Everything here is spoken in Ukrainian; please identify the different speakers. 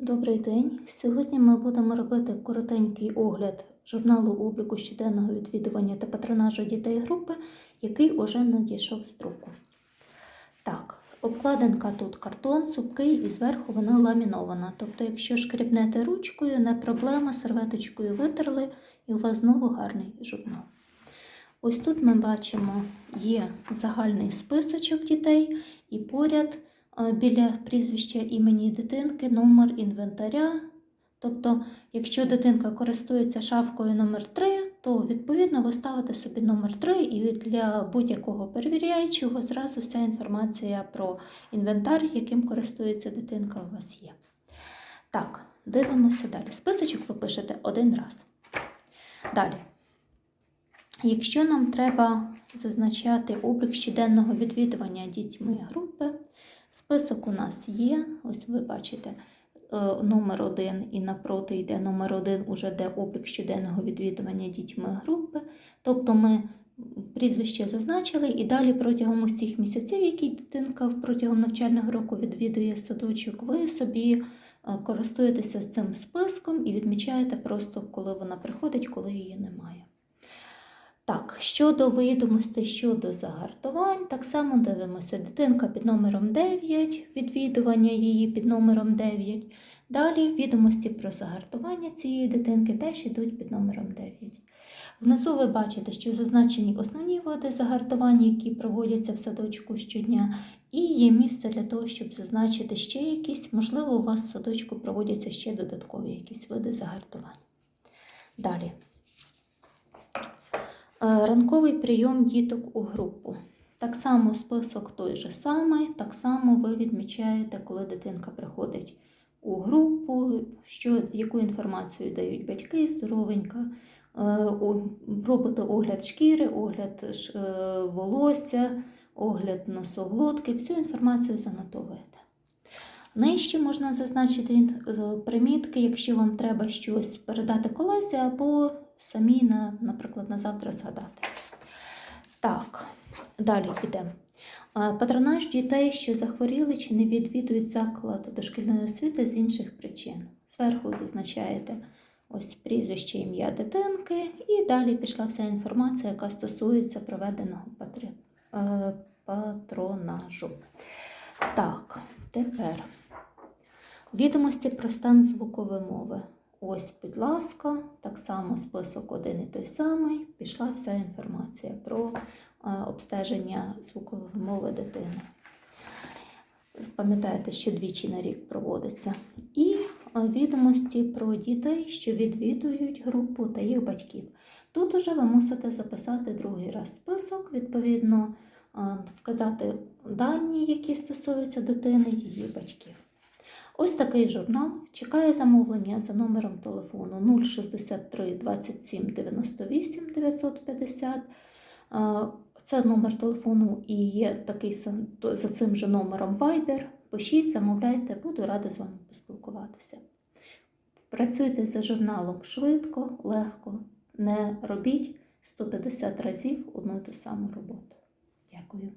Speaker 1: Добрий день. Сьогодні ми будемо робити коротенький огляд журналу обліку щоденного відвідування та патронажу дітей групи, який уже надійшов з друку. Так, обкладинка тут картон, супкий і зверху вона ламінована. Тобто, якщо шкрібнете ручкою, не проблема, серветочкою витерли, і у вас знову гарний журнал. Ось тут ми бачимо, є загальний списочок дітей, і поряд біля прізвища імені дитинки номер інвентаря. Тобто, якщо дитинка користується шафкою номер 3 то відповідно ви ставите собі номер 3 і для будь-якого перевіряючого зразу вся інформація про інвентар, яким користується дитинка, у вас є. Так, дивимося далі. Списочок ви пишете один раз. Далі. Якщо нам треба зазначати облік щоденного відвідування дітьми групи, список у нас є. Ось ви бачите е, номер 1 і напроти йде номер 1, уже де облік щоденного відвідування дітьми групи. Тобто ми прізвище зазначили, і далі протягом усіх місяців, які дитинка протягом навчального року відвідує садочок, ви собі е, користуєтеся цим списком і відмічаєте просто, коли вона приходить, коли її немає. Так, щодо відомостей щодо загартувань, так само дивимося. Дитинка під номером 9, відвідування її під номером 9. Далі відомості про загартування цієї дитинки теж йдуть під номером 9. Внизу ви бачите, що зазначені основні види загартування, які проводяться в садочку щодня, і є місце для того, щоб зазначити ще якісь, можливо, у вас в садочку проводяться ще додаткові якісь види загартування. Далі. Е, Ранковий прийом діток у групу. Так само список той же самий, так само ви відмічаєте, коли дитинка приходить у групу, що, яку інформацію дають батьки, здоровенька, Е, робите огляд шкіри, огляд е, волосся, огляд носоглотки, всю інформацію занотовуєте. Нижче можна зазначити примітки, якщо вам треба щось передати колезі або самі, на, наприклад, на завтра згадати. Так, далі йдемо. Патронаж дітей, що захворіли чи не відвідують заклад дошкільної освіти з інших причин. Зверху зазначаєте ось прізвище ім'я дитинки, і далі пішла вся інформація, яка стосується проведеного патри... е, патронажу. Так, тепер відомості про стан звукової мови. Ось, будь ласка, так само список один і той самий. Пішла вся інформація про е, обстеження звукової мови дитини. Пам'ятаєте, що двічі на рік проводиться. І е, відомості про дітей, що відвідують групу та їх батьків. Тут уже ви мусите записати другий раз список, відповідно, е, вказати дані, які стосуються дитини, її батьків. Ось такий журнал чекає замовлення за номером телефону 063 27 98 950. Е, Це номер телефону і є такий за цим же номером Viber. Пишіть, замовляйте, буду рада з вами поспілкуватися. Працюйте за журналом швидко, легко, не робіть 150 разів одну і ту саму роботу. Дякую.